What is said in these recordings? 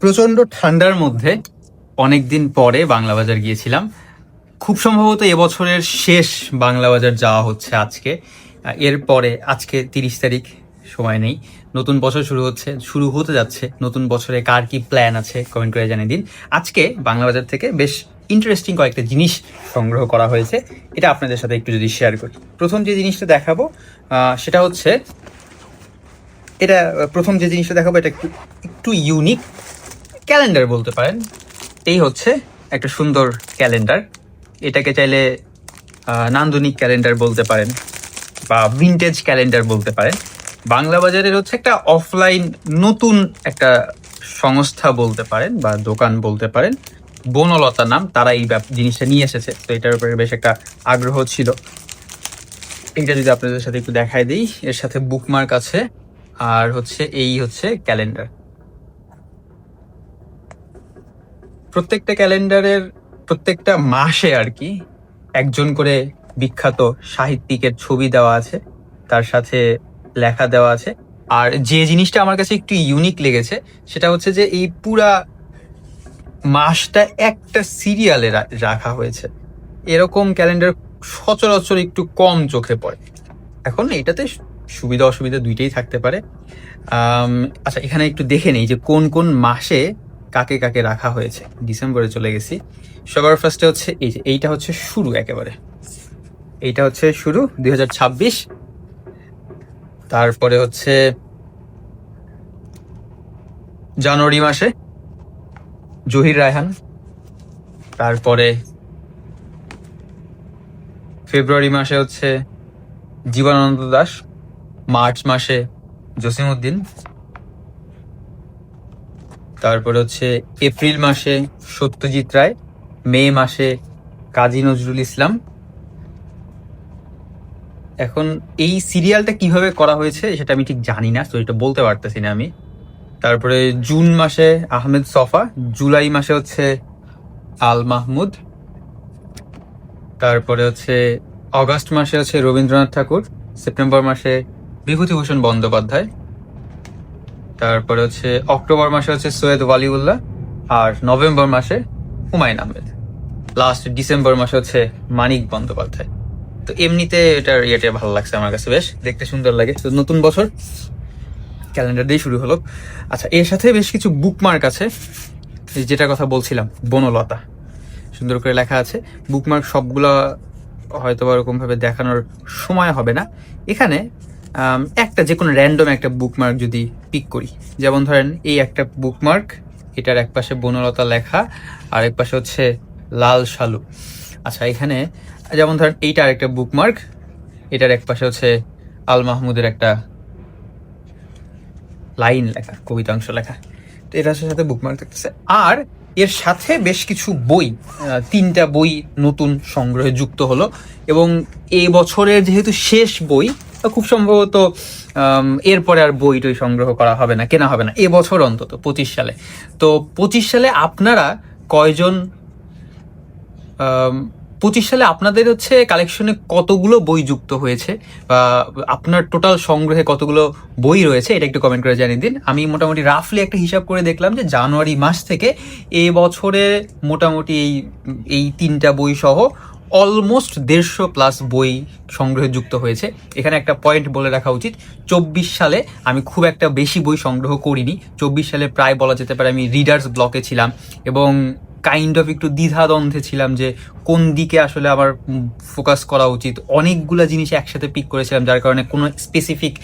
প্রচণ্ড ঠান্ডার মধ্যে অনেক দিন পরে বাংলা বাজার গিয়েছিলাম। খুব সম্ভবত এবছরের শেষ বাংলা বাজার যাওয়া হচ্ছে আজকে। এরপরে আজকে তিরিশ তারিখ, সময় নেই। নতুন বছর শুরু হচ্ছে, শুরু হতে যাচ্ছে। নতুন বছরে কার কি প্ল্যান আছে কমেন্ট করে জানিয়ে দিন। আজকে বাংলা বাজার থেকে বেশ ইন্টারেস্টিং কয়েকটা জিনিস সংগ্রহ করা হয়েছে। এটা আপনাদের সাথে একটু যদি শেয়ার করি। প্রথম যে জিনিসটা দেখাবো সেটা হচ্ছে এটা প্রথম যে জিনিসটা দেখাবো, এটা একটু একটু ইউনিক ক্যালেন্ডার বলতে পারেন। এই হচ্ছে একটা সুন্দর ক্যালেন্ডার এটাকে চাইলে নান্দনিক ক্যালেন্ডার বলতে পারেন বা ভিনটেজ ক্যালেন্ডার বলতে পারেন। বাংলা বাজারের হচ্ছে একটা অফলাইন নতুন একটা সংস্থা বলতে পারেন বা দোকান বলতে পারেন। বনলতা নাম, তারা এই জিনিসটা নিয়ে এসেছে। তো এটার উপরে বেশ একটা আগ্রহ ছিল। এটা যদি আপনাদের সাথে একটু দেখাই দিই, এর সাথে বুকমার্ক আছে। আর হচ্ছে এই হচ্ছে ক্যালেন্ডার। প্রত্যেকটা ক্যালেন্ডারের প্রত্যেকটা মাসে আর কি একজন করে বিখ্যাত সাহিত্যিকের ছবি দেওয়া আছে, তার সাথে লেখা দেওয়া আছে। আর যে জিনিসটা আমার কাছে একটু ইউনিক লেগেছে, সেটা হচ্ছে যে এই পুরা মাসটা একটা সিরিয়ালে রাখা হয়েছে। এরকম ক্যালেন্ডার সচরাচর একটু কম চোখে পড়ে। এখন এটাতে সুবিধা অসুবিধা দুইটাই থাকতে পারে। আচ্ছা এখানে একটু দেখে নেই যে কোন কোন মাসে কাকে কাকে রাখা হয়েছে। ডিসেম্বরে চলে গেছি। সবার ফার্স্টে হচ্ছে এই যে, এইটা হচ্ছে শুরু একেবারে। এইটা হচ্ছে শুরু দু হাজার ছাব্বিশ। তারপরে হচ্ছে জানুয়ারি মাসে জহির রায়হান। তারপরে ফেব্রুয়ারি মাসে হচ্ছে জীবনানন্দ দাস। মার্চ মাসে জসিমউদ্দিন। তারপরে হচ্ছে এপ্রিল মাসে সত্যজিৎ রায়, মে মাসে কাজী নজরুল ইসলাম। এখন এই সিরিয়ালটা কীভাবে করা হয়েছে সেটা আমি ঠিক জানি না তো এটা বলতে পারতেছি না আমি। তারপরে জুন মাসে আহমেদ সফা, জুলাই মাসে হচ্ছে আল মাহমুদ। তারপরে হচ্ছে অগাস্ট মাসে হচ্ছে রবীন্দ্রনাথ ঠাকুর, সেপ্টেম্বর মাসে বিভূতিভূষণ বন্দ্যোপাধ্যায়। তারপরে হচ্ছে অক্টোবর মাসে হচ্ছে সৈয়দ ওয়ালিউল্লাহ আর নভেম্বর মাসে হুমায়ুন আহমেদ। লাস্ট ডিসেম্বর মাসে হচ্ছে মানিক বন্দ্যোপাধ্যায়। তো এমনিতে এটার ইয়েটা ভালো লাগছে আমার কাছে বেশ, দেখতে সুন্দর লাগে। তো নতুন বছর ক্যালেন্ডার দিয়ে শুরু হলো। আচ্ছা এর সাথে বেশ কিছু বুকমার্ক আছে। যেটা কথা বলছিলাম, বনলতা। সুন্দর করে লেখা আছে। বুকমার্ক সবগুলা হয়তো বা ওরকম ভাবে দেখানোর সময় হবে না। এখানে একটা যে কোনো র্যান্ডম একটা বুকমার্ক যদি পিক করি। যেমন ধরেন, এই একটা বুকমার্ক এটার এক পাশে বনলতা লেখা আর এক পাশে হচ্ছে লাল শালু। আচ্ছা এখানে যেমন ধরেন, এইটা আরেকটা বুকমার্ক এটার এক পাশে হচ্ছে আল মাহমুদের একটা লাইন লেখা কবিতাংশ লেখা। তো এটার সাথে বুকমার্ক থাকতেছে। আর এর সাথে বেশ কিছু বই তিনটা বই নতুন সংগ্রহে যুক্ত হলো। এবং এ বছরের যেহেতু শেষ বই খুব সম্ভবত এরপরে আর বই টই সংগ্রহ করা হবে না, কেনা হবে না এ বছর অন্তত, পঁচিশ সালে। তো পঁচিশ সালে আপনারা কয়জন পঁচিশ সালে আপনাদের হচ্ছে কালেকশনে কতগুলো বই যুক্ত হয়েছে? বা আপনার টোটাল সংগ্রহে কতগুলো বই রয়েছে? এটা একটু কমেন্ট করে জানিয়ে দিন। আমি মোটামুটি রাফলি একটা হিসাব করে দেখলাম যে জানুয়ারি মাস থেকে এ বছরে মোটামুটি এই এই তিনটা বই সহ অলমোস্ট দেড়শো প্লাস বই সংগ্রহে যুক্ত হয়েছে। এখানে একটা পয়েন্ট বলে রাখা উচিত, চব্বিশ সালে আমি খুব একটা বেশি বই সংগ্রহ করিনি। চব্বিশ সালে প্রায় বলা যেতে পারে আমি রিডার্স ব্লকে ছিলাম এবং কাইন্ড অফ একটু দ্বিধাদ্বন্দ্বে ছিলাম যে কোন দিকে আসলে আমার ফোকাস করা উচিত। অনেকগুলো জিনিস একসাথে পিক করেছিলাম, যার কারণে কোনো স্পেসিফিক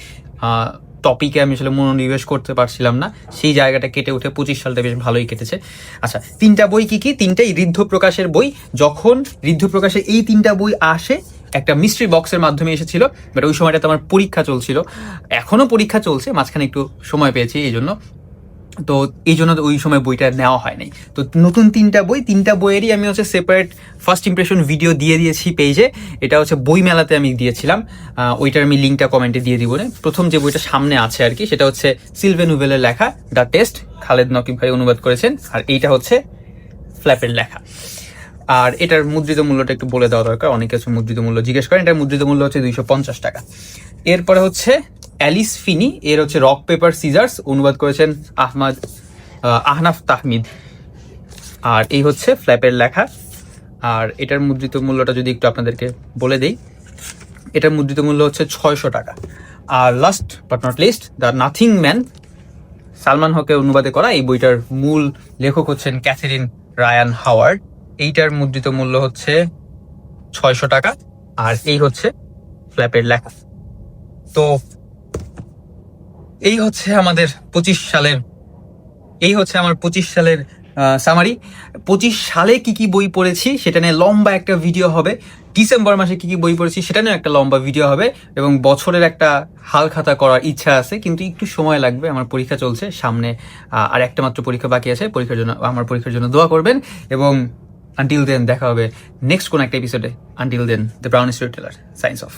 টপিকে আমি আসলে মনোনিবেশ করতে পারছিলাম না। সেই জায়গাটা কেটে উঠে পঁচিশ সালটা বেশ ভালোই কেটেছে। আচ্ছা তিনটা বই কি কি? তিনটাই ঋদ্ধ প্রকাশের বই। যখন ঋদ্ধ প্রকাশের এই তিনটা বই আসে, একটা মিস্ট্রি বক্সের মাধ্যমে এসেছিল বাট ওই সময়টাতে আমার পরীক্ষা চলছিল। এখনও পরীক্ষা চলছে, মাঝখানে একটু সময় পেয়েছি এই জন্য তো এই জন্য ওই সময় বইটা নেওয়া হয় নাই তো নতুন তিনটা বই, তিনটা বইয়েরই আমি হচ্ছে সেপারেট ফার্স্ট ইমপ্রেশন ভিডিও দিয়ে দিয়েছি পেজে এটা হচ্ছে বই মেলাতে আমি দিয়েছিলাম। ওইটার আমি লিঙ্কটা কমেন্টে দিয়ে দিব। প্রথম যে বইটা সামনে আছে আর কি, সেটা হচ্ছে সিলভে নুভেলের লেখা দ্য টেস্ট খালেদ নকিব ভাই অনুবাদ করেছেন। আর এইটা হচ্ছে ফ্ল্যাপের লেখা। আর এটার মুদ্রিত মূল্যটা একটু বলে দেওয়া দরকার। অনেক কিছু মুদ্রিত মূল্য জিজ্ঞেস করেন, এটার মুদ্রিত মূল্য হচ্ছে দুইশো পঞ্চাশ টাকা। এরপরে হচ্ছে অ্যালিস ফিনি এর হচ্ছে রক পেপার সিজার্স অনুবাদ করেছেন আহমদ আহ, আহনাফ তাহমিদ। আর এই হচ্ছে ফ্ল্যাপের লেখা। আর এটার মুদ্রিত মূল্যটা যদি একটু আপনাদেরকে বলে দেই এটার মুদ্রিত মূল্য হচ্ছে ছয়শো টাকা। আর last but not least the nothing man Salman হকে অনুবাদে করা এই বইটার মূল লেখক হচ্ছেন ক্যাথেরিন রায়ান হাওয়ার্ড। এইটার মুদ্রিত মূল্য হচ্ছে ছয়শো টাকা। আর এই হচ্ছে ফ্ল্যাপের লেখা। তো এই হচ্ছে আমাদের পঁচিশ সালের, এই হচ্ছে আমার পঁচিশ সালের সামারি পঁচিশ সালে কি কি বই পড়েছি সেটা নিয়ে লম্বা একটা ভিডিও হবে। ডিসেম্বর মাসে কি কি বই পড়েছি সেটা নিয়ে একটা লম্বা ভিডিও হবে এবং বছরের একটা হাল খাতা করার ইচ্ছা আছে, কিন্তু একটু সময় লাগবে। আমার পরীক্ষা চলছে সামনে আর একটা মাত্র পরীক্ষা বাকি আছে। পরীক্ষার জন্য, আমার পরীক্ষার জন্য দোয়া করবেন এবং আনটিল দেন দেখা হবে নেক্সট কোন একটা এপিসোডে until then the brown storyteller signs off